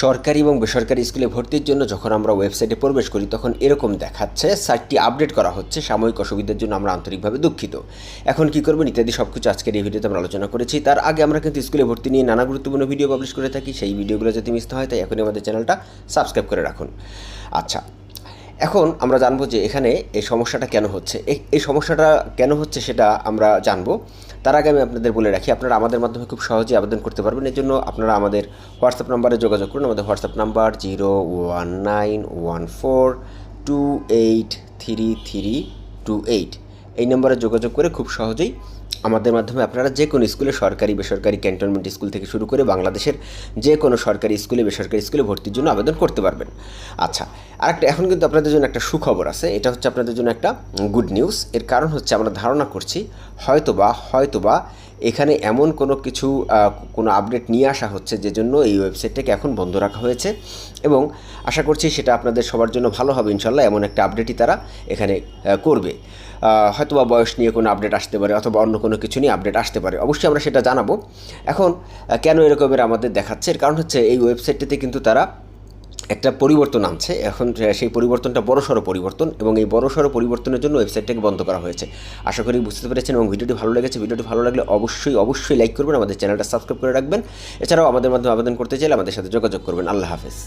সরকারি এবং বেসরকারি স্কুলে ভর্তির জন্য যখন আমরা ওয়েবসাইটে প্রবেশ করি, তখন এরকম দেখাচ্ছে, সাইটটি আপডেট করা হচ্ছে, সাময়িক অসুবিধার জন্য আমরা আন্তরিকভাবে দুঃখিত। এখন কি করবেন ইত্যাদি সব কিছু আজকের এই ভিডিওতে আমরা আলোচনা করেছি। তার আগে আমরা কিন্তু স্কুলে ভর্তি নিয়ে নানা গুরুত্বপূর্ণ ভিডিও পাবলিশ করে থাকি, সেই ভিডিওগুলো যদি মিস হয়, তাই এখনই আমাদের চ্যানেলটা সাবস্ক্রাইব করে রাখুন। আচ্ছা এখন আমরা জানব যে এখানে এই সমস্যাটা কেন হচ্ছে। এই- সমস্যাটা কেন হচ্ছে সেটা আমরা জানব। তার আগে আমি আপনাদের বলে রাখি, আপনারা আমাদের মাধ্যমে খুব সহজেই আবেদন করতে পারবেন। এর জন্য আপনারা আমাদের হোয়াটসঅ্যাপ নাম্বারে যোগাযোগ করুন। আমাদের WhatsApp number zero one nine one four two eight three three two eight. এই নম্বরে যোগাযোগ করে খুব সহজেই আমাদের মাধ্যমে আপনারা যে কোনো স্কুলে সরকারি, বেসরকারি ক্যান্টনমেন্ট স্কুল থেকে শুরু করে বাংলাদেশের যে কোনো সরকারি স্কুলে, বেসরকারি স্কুলে ভর্তির জন্য আবেদন করতে পারবেন। আচ্ছা আরেকটা এখন কিন্তু আপনাদের জন্য একটা সুখবর আছে। এটা হচ্ছে আপনাদের জন্য একটা গুড নিউজ। এর কারণ হচ্ছে আমরা ধারণা করছি, হয়তোবা হয়তোবা এখানে এমন কোনো কিছু কোনো আপডেট নিয়ে আসা হচ্ছে যে জন্য এই ওয়েবসাইটটাকে এখন বন্ধ রাখা হয়েছে এবং আশা করছি সেটা আপনাদের সবার জন্য ভালো হবে। ইনশাল্লাহ এমন একটা আপডেটই তারা এখানে করবে। হয়তোবা বয়স নিয়ে কোনো আপডেট আসতে পারে অথবা অন্য কোনো কিছু নিয়ে আপডেট আসতে পারে। অবশ্যই আমরা সেটা জানাব। এখন কেন এরকমের আমাদের দেখাচ্ছে? এর কারণ হচ্ছে এই ওয়েবসাইটটিতে কিন্তু তারা একটা পরিবর্তন আনছে। এখন সেই পরিবর্তনটা বড়সড় পরিবর্তন এবং এই বড়সড় পরিবর্তনের জন্য ওয়েবসাইটটাকে বন্ধ করা হয়েছে। আশা করি বুঝতে পেরেছেন এবং ভিডিওটি ভালো লেগেছে। ভিডিওটি ভালো লাগলে অবশ্যই অবশ্যই লাইক করবেন। আমাদের চ্যানেলটা সাবস্ক্রাইব করে রাখবেন। এছাড়াও আমাদের মাধ্যমে আবেদন করতে চাইলে আমাদের সাথে যোগাযোগ করবেন। আল্লাহ হাফেজ।